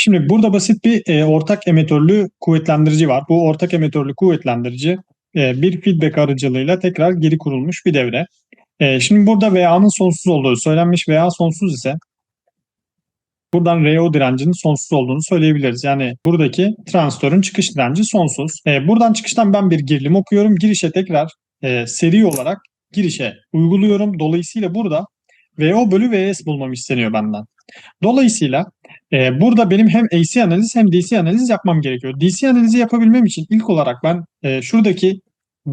Şimdi burada basit bir e, ortak emitörlü kuvvetlendirici var. Bu ortak emitörlü kuvvetlendirici e, bir feedback aracılığıyla tekrar geri kurulmuş bir devre. E, şimdi burada VA'nın sonsuz olduğu söylenmiş. VA sonsuz ise buradan RO direncinin sonsuz olduğunu söyleyebiliriz. Yani buradaki transistörün çıkış direnci sonsuz. E, buradan çıkıştan ben bir gerilim okuyorum. Girişe tekrar e, seri olarak girişe uyguluyorum. Dolayısıyla burada VO bölü VS bulmam isteniyor benden. Dolayısıyla e, burada benim hem AC analiz hem DC analiz yapmam gerekiyor. DC analizi yapabilmem için ilk olarak ben e, şuradaki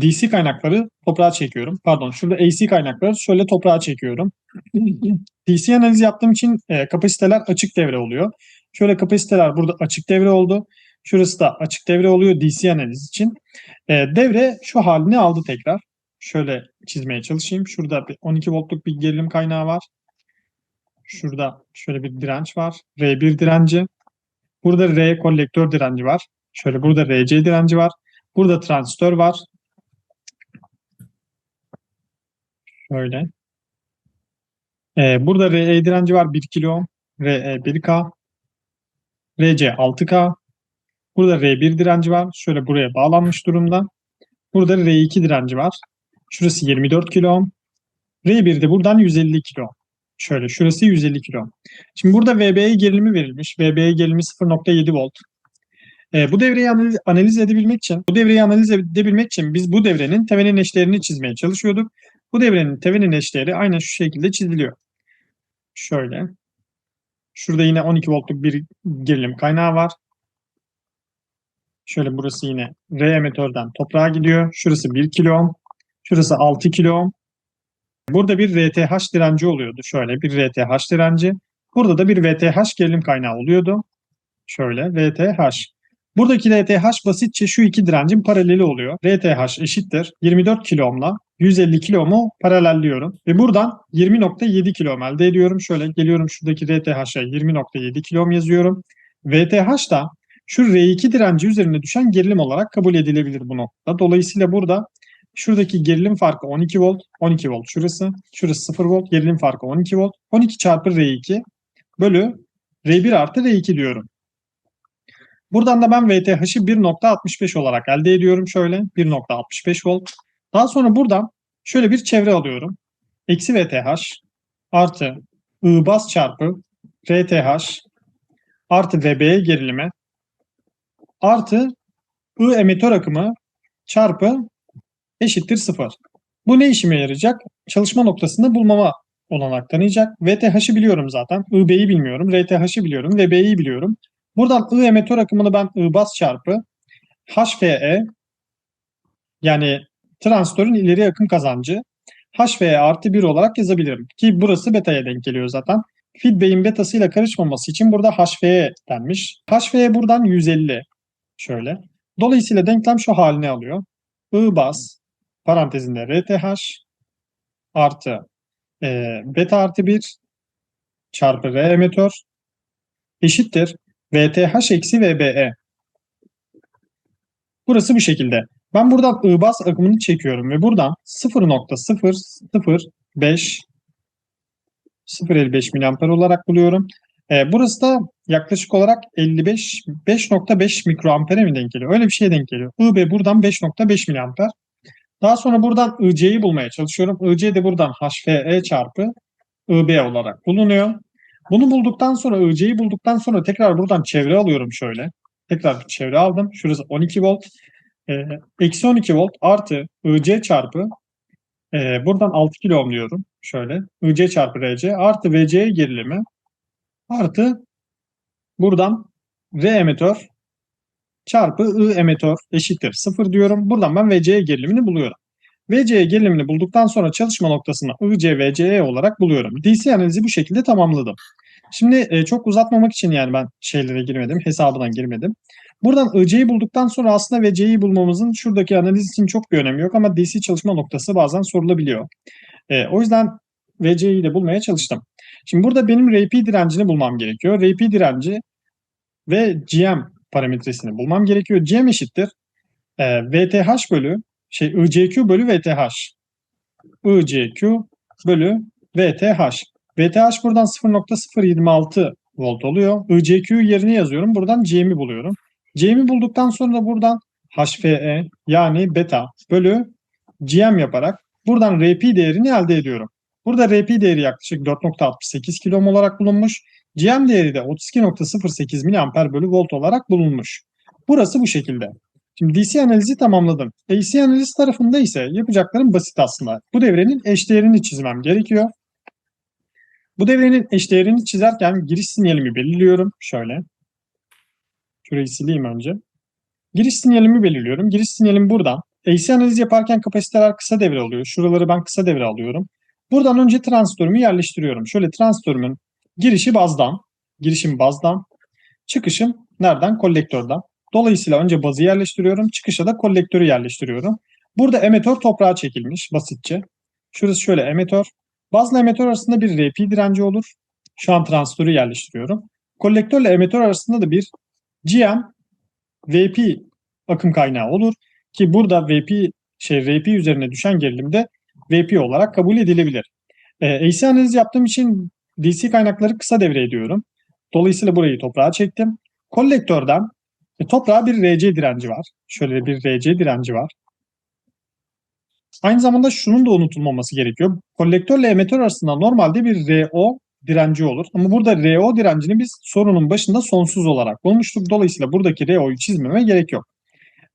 DC kaynakları toprağa çekiyorum. Pardon şurada AC kaynakları şöyle toprağa çekiyorum. DC analizi yaptığım için e, kapasiteler açık devre oluyor. Şöyle kapasiteler burada açık devre oldu. Şurası da açık devre oluyor DC analiz için. E, devre şu halini aldı tekrar. Şöyle çizmeye çalışayım. Şurada bir 12 voltluk bir gerilim kaynağı var. Şurada şöyle bir direnç var. R1 direnci. Burada R kolektör direnci var. Şöyle burada RC direnci var. Burada transistör var. Şöyle. Ee, burada RE direnci var 1 kilo. RE 1K. RC 6K. Burada R1 direnci var. Şöyle buraya bağlanmış durumda. Burada R2 direnci var. Şurası 24 kilo ohm. R1 de buradan 150 kilo. Şöyle şurası 150 kilo. Şimdi burada VBE gerilimi verilmiş. VBE gerilimi 0.7 volt. E, bu devreyi analiz, analiz edebilmek için, bu devreyi analiz edebilmek için biz bu devrenin tevenin eşlerini çizmeye çalışıyorduk. Bu devrenin tevenin eşleri aynen şu şekilde çiziliyor. Şöyle. Şurada yine 12 voltluk bir gerilim kaynağı var. Şöyle burası yine R emitörden toprağa gidiyor. Şurası 1 kilo ohm. Şurası 6 kilo ohm. Burada bir RTH direnci oluyordu. Şöyle bir RTH direnci. Burada da bir VTH gerilim kaynağı oluyordu. Şöyle VTH. Buradaki RTH basitçe şu iki direncin paraleli oluyor. RTH eşittir 24 kilo ohmla 150 kilo ohmu paralelliyorum. Ve buradan 20.7 kilo ohm elde ediyorum. Şöyle geliyorum şuradaki RTH'a 20.7 kilo ohm yazıyorum. VTH da şu R2 direnci üzerine düşen gerilim olarak kabul edilebilir bu noktada. Dolayısıyla burada Şuradaki gerilim farkı 12 volt. 12 volt şurası. Şurası 0 volt. Gerilim farkı 12 volt. 12 çarpı R2 bölü R1 artı R2 diyorum. Buradan da ben VTH'ı 1.65 olarak elde ediyorum şöyle. 1.65 volt. Daha sonra buradan şöyle bir çevre alıyorum. Eksi VTH artı I bas çarpı RTH artı VB'ye gerilime artı I emitör akımı çarpı eşittir 0. Bu ne işime yarayacak? Çalışma noktasında bulmama olanak tanıyacak. VTH'ı biliyorum zaten. IB'yi bilmiyorum. RTH'ı biliyorum. VB'yi biliyorum. Buradan I emitör akımını ben I bas çarpı HFE yani transistörün ileri akım kazancı HFE artı 1 olarak yazabilirim. Ki burası beta'ya denk geliyor zaten. Feedback'in betasıyla karışmaması için burada HFE denmiş. HFE buradan 150. Şöyle. Dolayısıyla denklem şu halini alıyor. I bas parantezinde RTH artı e, beta artı 1 çarpı R emitör eşittir VTH eksi VBE. Burası bu şekilde. Ben buradan I bas akımını çekiyorum ve buradan 0.005 0.55 mAh olarak buluyorum. E, burası da yaklaşık olarak 55 5.5 mikroampere mi denk geliyor? Öyle bir şeye denk geliyor. IB buradan 5.5 miliamper. Daha sonra buradan IC'yi bulmaya çalışıyorum. IC de buradan HFE çarpı IB olarak bulunuyor. Bunu bulduktan sonra IC'yi bulduktan sonra tekrar buradan çevre alıyorum şöyle. Tekrar bir çevre aldım. Şurası 12 volt. E, eksi 12 volt artı IC çarpı e, buradan 6 kilo ohm diyorum. Şöyle. IC çarpı RC artı VC gerilimi artı buradan R emitör çarpı I emitör eşittir 0 diyorum. Buradan ben VC gerilimini buluyorum. VC gerilimini bulduktan sonra çalışma noktasını IC VCE olarak buluyorum. DC analizi bu şekilde tamamladım. Şimdi e, çok uzatmamak için yani ben şeylere girmedim, hesabından girmedim. Buradan IC'yi bulduktan sonra aslında VC'yi bulmamızın şuradaki analiz için çok bir önemi yok ama DC çalışma noktası bazen sorulabiliyor. E, o yüzden VC'yi de bulmaya çalıştım. Şimdi burada benim RP direncini bulmam gerekiyor. RP direnci ve GM parametresini bulmam gerekiyor. GM eşittir e, VTH bölü şey ICQ bölü VTH. ICQ bölü VTH. VTH buradan 0.026 volt oluyor. ICQ yerine yazıyorum. Buradan C'mi buluyorum. C'mi bulduktan sonra buradan HFE yani beta bölü GM yaparak buradan RP değerini elde ediyorum. Burada RP değeri yaklaşık 4.68 kilom olarak bulunmuş. GM değeri de 32.08 mAh bölü volt olarak bulunmuş. Burası bu şekilde. Şimdi DC analizi tamamladım. AC analiz tarafında ise yapacaklarım basit aslında. Bu devrenin eşdeğerini çizmem gerekiyor. Bu devrenin eşdeğerini çizerken giriş sinyalimi belirliyorum. Şöyle. Şurayı sileyim önce. Giriş sinyalimi belirliyorum. Giriş sinyalim buradan. AC analiz yaparken kapasiteler kısa devre oluyor. Şuraları ben kısa devre alıyorum. Buradan önce transistörümü yerleştiriyorum. Şöyle transistörümün girişi bazdan. Girişim bazdan. Çıkışım nereden? Kolektörden. Dolayısıyla önce bazı yerleştiriyorum. Çıkışa da kolektörü yerleştiriyorum. Burada emetör toprağa çekilmiş basitçe. Şurası şöyle emetör. Bazla emetör arasında bir RP direnci olur. Şu an transistörü yerleştiriyorum. Kolektörle emetör arasında da bir GM VP akım kaynağı olur. Ki burada VP şey RP üzerine düşen gerilim de VP olarak kabul edilebilir. E, AC analiz yaptığım için DC kaynakları kısa devre ediyorum. Dolayısıyla burayı toprağa çektim. Kolektörden e, toprağa bir RC direnci var. Şöyle bir RC direnci var. Aynı zamanda şunun da unutulmaması gerekiyor. Kolektörle emetör arasında normalde bir RO direnci olur. Ama burada RO direncini biz sorunun başında sonsuz olarak bulmuştuk. Dolayısıyla buradaki RO'yu çizmeme gerek yok.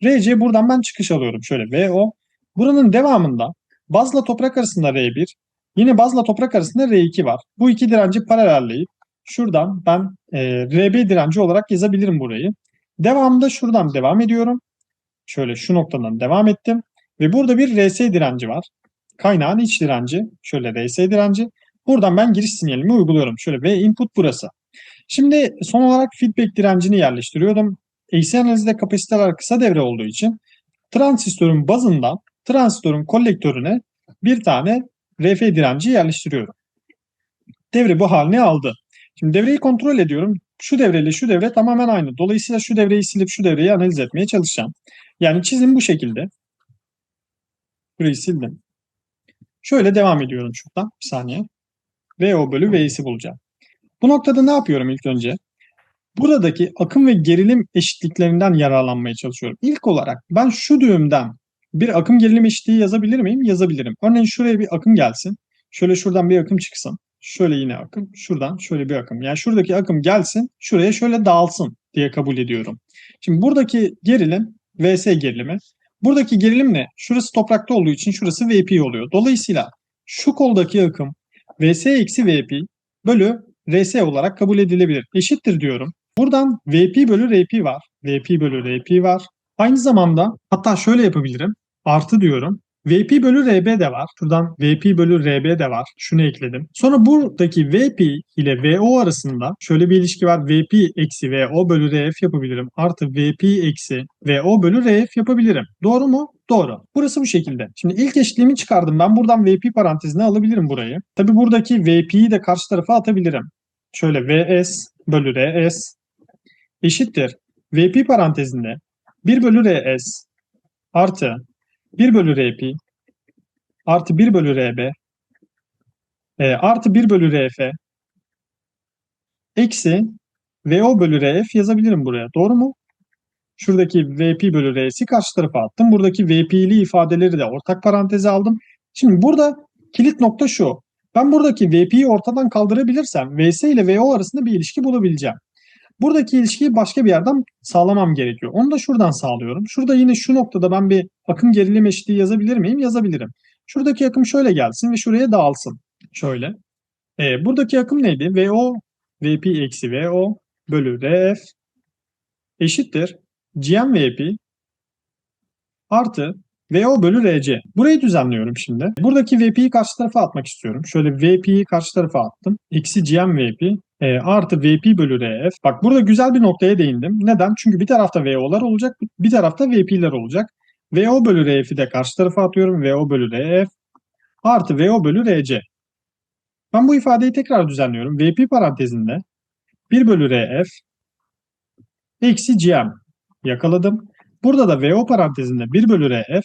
RC buradan ben çıkış alıyorum. Şöyle VO. Buranın devamında bazla toprak arasında R1, yine bazla toprak arasında R2 var. Bu iki direnci paralelleyip şuradan ben e, RB direnci olarak yazabilirim burayı. Devamında şuradan devam ediyorum. Şöyle şu noktadan devam ettim. Ve burada bir RS direnci var. Kaynağın iç direnci. Şöyle RS direnci. Buradan ben giriş sinyalimi uyguluyorum. Şöyle V input burası. Şimdi son olarak feedback direncini yerleştiriyordum. AC analizde kapasiteler kısa devre olduğu için transistörün bazından transistörün kolektörüne bir tane RF direnci yerleştiriyorum. Devre bu halini aldı. Şimdi devreyi kontrol ediyorum. Şu devreyle şu devre tamamen aynı. Dolayısıyla şu devreyi silip şu devreyi analiz etmeye çalışacağım. Yani çizim bu şekilde. Burayı sildim. Şöyle devam ediyorum şuradan. Bir saniye. VO bölü V'si bulacağım. Bu noktada ne yapıyorum ilk önce? Buradaki akım ve gerilim eşitliklerinden yararlanmaya çalışıyorum. İlk olarak ben şu düğümden bir akım gerilim eşitliği yazabilir miyim? Yazabilirim. Örneğin şuraya bir akım gelsin. Şöyle şuradan bir akım çıksın. Şöyle yine akım. Şuradan şöyle bir akım. Yani şuradaki akım gelsin. Şuraya şöyle dağılsın diye kabul ediyorum. Şimdi buradaki gerilim VS gerilimi. Buradaki gerilim ne? Şurası toprakta olduğu için şurası VP oluyor. Dolayısıyla şu koldaki akım VS eksi VP bölü RS olarak kabul edilebilir. Eşittir diyorum. Buradan VP bölü RP var. VP bölü RP var. Aynı zamanda hatta şöyle yapabilirim. Artı diyorum. VP bölü RB de var. Şuradan VP bölü RB de var. Şunu ekledim. Sonra buradaki VP ile VO arasında şöyle bir ilişki var. VP eksi VO bölü RF yapabilirim. Artı VP eksi VO bölü RF yapabilirim. Doğru mu? Doğru. Burası bu şekilde. Şimdi ilk eşitliğimi çıkardım. Ben buradan VP parantezine alabilirim burayı. Tabi buradaki VP'yi de karşı tarafa atabilirim. Şöyle VS bölü RS eşittir. VP parantezinde 1 bölü RS artı 1 bölü RP artı 1 bölü RB e, artı 1 bölü RF eksi VO bölü RF yazabilirim buraya. Doğru mu? Şuradaki VP bölü R'si karşı tarafa attım. Buradaki VP'li ifadeleri de ortak paranteze aldım. Şimdi burada kilit nokta şu. Ben buradaki VP'yi ortadan kaldırabilirsem VS ile VO arasında bir ilişki bulabileceğim. Buradaki ilişkiyi başka bir yerden sağlamam gerekiyor. Onu da şuradan sağlıyorum. Şurada yine şu noktada ben bir akım gerilim eşitliği yazabilir miyim? Yazabilirim. Şuradaki akım şöyle gelsin ve şuraya dağılsın. Şöyle. E, buradaki akım neydi? VO, VP eksi VO bölü RF eşittir. GM VP artı VO bölü RC. Burayı düzenliyorum şimdi. Buradaki VP'yi karşı tarafa atmak istiyorum. Şöyle VP'yi karşı tarafa attım. Eksi GM VP e, artı VP bölü RF. Bak burada güzel bir noktaya değindim. Neden? Çünkü bir tarafta VO'lar olacak, bir tarafta VP'ler olacak. VO bölü RF'i de karşı tarafa atıyorum. VO bölü RF artı VO bölü RC. Ben bu ifadeyi tekrar düzenliyorum. VP parantezinde 1 bölü RF eksi GM yakaladım. Burada da VO parantezinde 1 bölü RF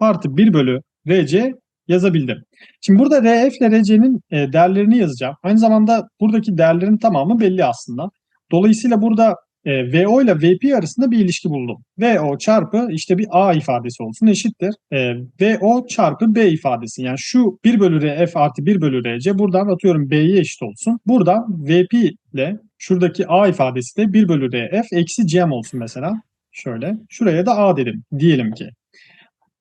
artı 1 bölü RC yazabildim. Şimdi burada RF ile RC'nin e, değerlerini yazacağım. Aynı zamanda buradaki değerlerin tamamı belli aslında. Dolayısıyla burada e, VO ile VP arasında bir ilişki buldum. VO çarpı işte bir A ifadesi olsun eşittir. E, VO çarpı B ifadesi. Yani şu 1 bölü RF artı 1 bölü RC buradan atıyorum B'ye eşit olsun. Burada VP ile şuradaki A ifadesi de 1 bölü RF eksi CM olsun mesela. Şöyle. Şuraya da A dedim diyelim ki.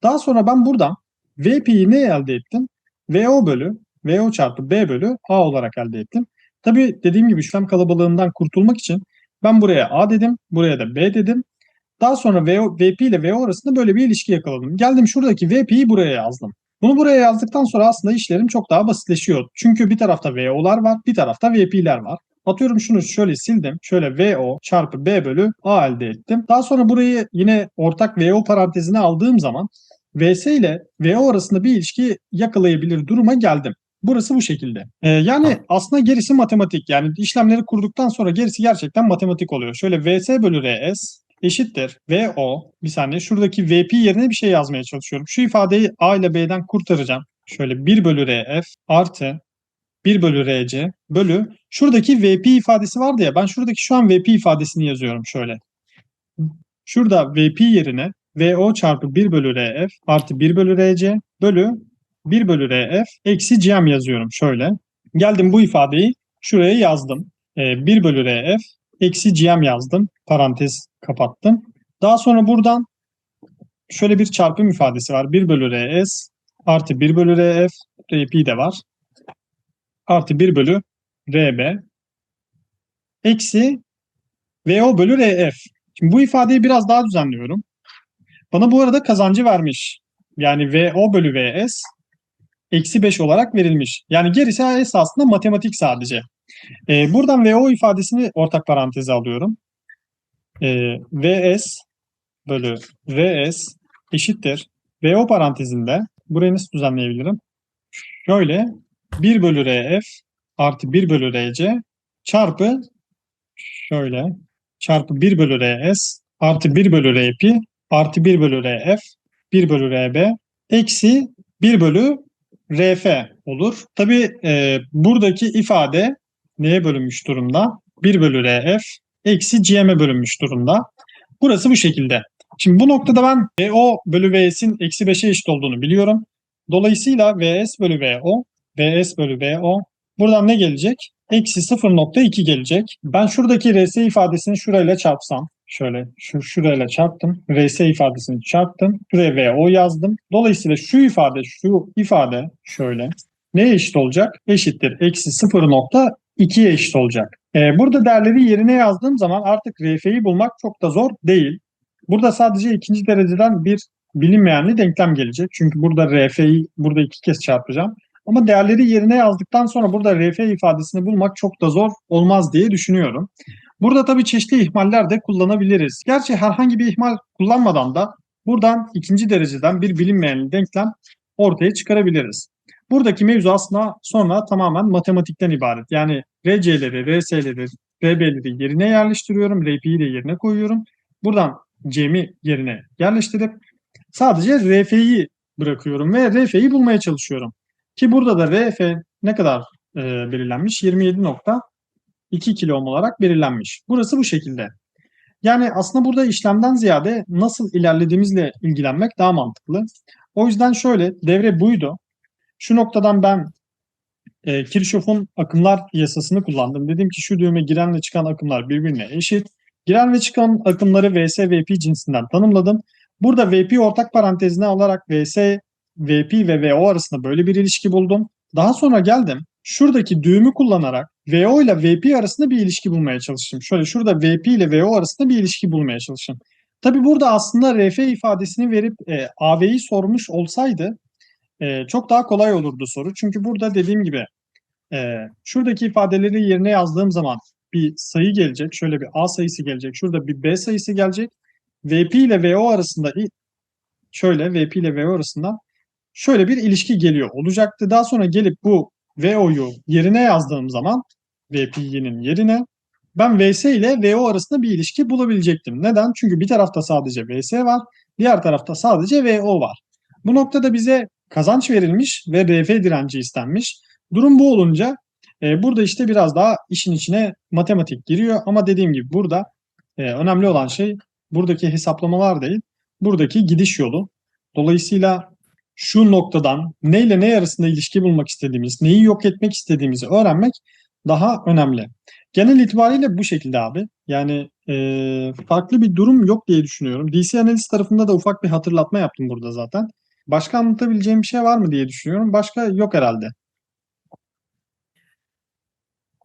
Daha sonra ben buradan VP'yi ne elde ettim? VO bölü VO çarpı B bölü A olarak elde ettim. Tabi dediğim gibi işlem kalabalığından kurtulmak için ben buraya A dedim, buraya da B dedim. Daha sonra VO, VP ile VO arasında böyle bir ilişki yakaladım. Geldim şuradaki VP'yi buraya yazdım. Bunu buraya yazdıktan sonra aslında işlerim çok daha basitleşiyor. Çünkü bir tarafta VO'lar var, bir tarafta VP'ler var. Atıyorum şunu şöyle sildim. Şöyle VO çarpı B bölü A elde ettim. Daha sonra burayı yine ortak VO parantezine aldığım zaman VS ile VO arasında bir ilişki yakalayabilir duruma geldim. Burası bu şekilde. Ee, yani aslında gerisi matematik. Yani işlemleri kurduktan sonra gerisi gerçekten matematik oluyor. Şöyle VS bölü RS eşittir VO. Bir saniye şuradaki VP yerine bir şey yazmaya çalışıyorum. Şu ifadeyi A ile B'den kurtaracağım. Şöyle 1 bölü RF artı 1 bölü RC bölü şuradaki VP ifadesi vardı ya ben şuradaki şu an VP ifadesini yazıyorum şöyle. Şurada VP yerine VO çarpı 1 bölü RF artı 1 bölü RC bölü 1 bölü RF eksi GM yazıyorum şöyle. Geldim bu ifadeyi şuraya yazdım. E, ee, 1 bölü RF eksi GM yazdım. Parantez kapattım. Daha sonra buradan şöyle bir çarpım ifadesi var. 1 bölü RS artı 1 bölü RF RP de var. Artı 1 bölü RB eksi VO bölü RF. Şimdi bu ifadeyi biraz daha düzenliyorum. Bana bu arada kazancı vermiş. Yani VO bölü VS eksi 5 olarak verilmiş. Yani gerisi esasında matematik sadece. E, buradan VO ifadesini ortak paranteze alıyorum. E, VS bölü VS eşittir. VO parantezinde burayı nasıl düzenleyebilirim? Şöyle 1 bölü RF artı 1 bölü RC çarpı şöyle çarpı 1 bölü RS artı 1 bölü RP artı 1 bölü RF 1 bölü RB eksi 1 bölü RF olur. Tabi e, buradaki ifade neye bölünmüş durumda? 1 bölü RF eksi GM'e bölünmüş durumda. Burası bu şekilde. Şimdi bu noktada ben VO bölü VS'in eksi 5'e eşit olduğunu biliyorum. Dolayısıyla VS bölü VO, VS bölü VO buradan ne gelecek? Eksi 0.2 gelecek. Ben şuradaki RS ifadesini şurayla çarpsam Şöyle şu şurayla çarptım. RS ifadesini çarptım. Şuraya VO yazdım. Dolayısıyla şu ifade şu ifade şöyle neye eşit olacak? Eşittir. Eksi 0.2'ye eşit olacak. Ee, burada değerleri yerine yazdığım zaman artık RF'yi bulmak çok da zor değil. Burada sadece ikinci dereceden bir bilinmeyenli denklem gelecek. Çünkü burada RF'yi burada iki kez çarpacağım. Ama değerleri yerine yazdıktan sonra burada RF ifadesini bulmak çok da zor olmaz diye düşünüyorum. Burada tabii çeşitli ihmaller de kullanabiliriz. Gerçi herhangi bir ihmal kullanmadan da buradan ikinci dereceden bir bilinmeyen denklem ortaya çıkarabiliriz. Buradaki mevzu aslında sonra tamamen matematikten ibaret. Yani RC'leri, RS'leri, RB'leri yerine yerleştiriyorum. RP'yi de yerine koyuyorum. Buradan Cm'i yerine yerleştirip sadece RF'yi bırakıyorum ve RF'yi bulmaya çalışıyorum. Ki burada da RF ne kadar e, belirlenmiş? 27. 2 kilo ohm olarak belirlenmiş. Burası bu şekilde. Yani aslında burada işlemden ziyade nasıl ilerlediğimizle ilgilenmek daha mantıklı. O yüzden şöyle devre buydu. Şu noktadan ben e, Kirchhoff'un akımlar yasasını kullandım. Dedim ki şu düğme giren ve çıkan akımlar birbirine eşit. Giren ve çıkan akımları VS, VP cinsinden tanımladım. Burada VP ortak parantezine alarak VS, VP ve VO arasında böyle bir ilişki buldum. Daha sonra geldim. Şuradaki düğümü kullanarak VO ile VP arasında bir ilişki bulmaya çalıştım. Şöyle şurada VP ile VO arasında bir ilişki bulmaya çalıştım. Tabi burada aslında RF ifadesini verip e, AV'yi sormuş olsaydı e, çok daha kolay olurdu soru. Çünkü burada dediğim gibi e, şuradaki ifadeleri yerine yazdığım zaman bir sayı gelecek. Şöyle bir A sayısı gelecek. Şurada bir B sayısı gelecek. VP ile VO arasında şöyle VP ile VO arasında şöyle bir ilişki geliyor olacaktı. Daha sonra gelip bu VO'yu yerine yazdığım zaman VP'nin yerine ben VS ile VO arasında bir ilişki bulabilecektim. Neden? Çünkü bir tarafta sadece VS var, diğer tarafta sadece VO var. Bu noktada bize kazanç verilmiş ve RF direnci istenmiş. Durum bu olunca e, burada işte biraz daha işin içine matematik giriyor ama dediğim gibi burada e, önemli olan şey buradaki hesaplamalar değil, buradaki gidiş yolu. Dolayısıyla şu noktadan neyle ne arasında ilişki bulmak istediğimiz, neyi yok etmek istediğimizi öğrenmek daha önemli. Genel itibariyle bu şekilde abi. Yani e, farklı bir durum yok diye düşünüyorum. DC Analyst tarafında da ufak bir hatırlatma yaptım burada zaten. Başka anlatabileceğim bir şey var mı diye düşünüyorum. Başka yok herhalde.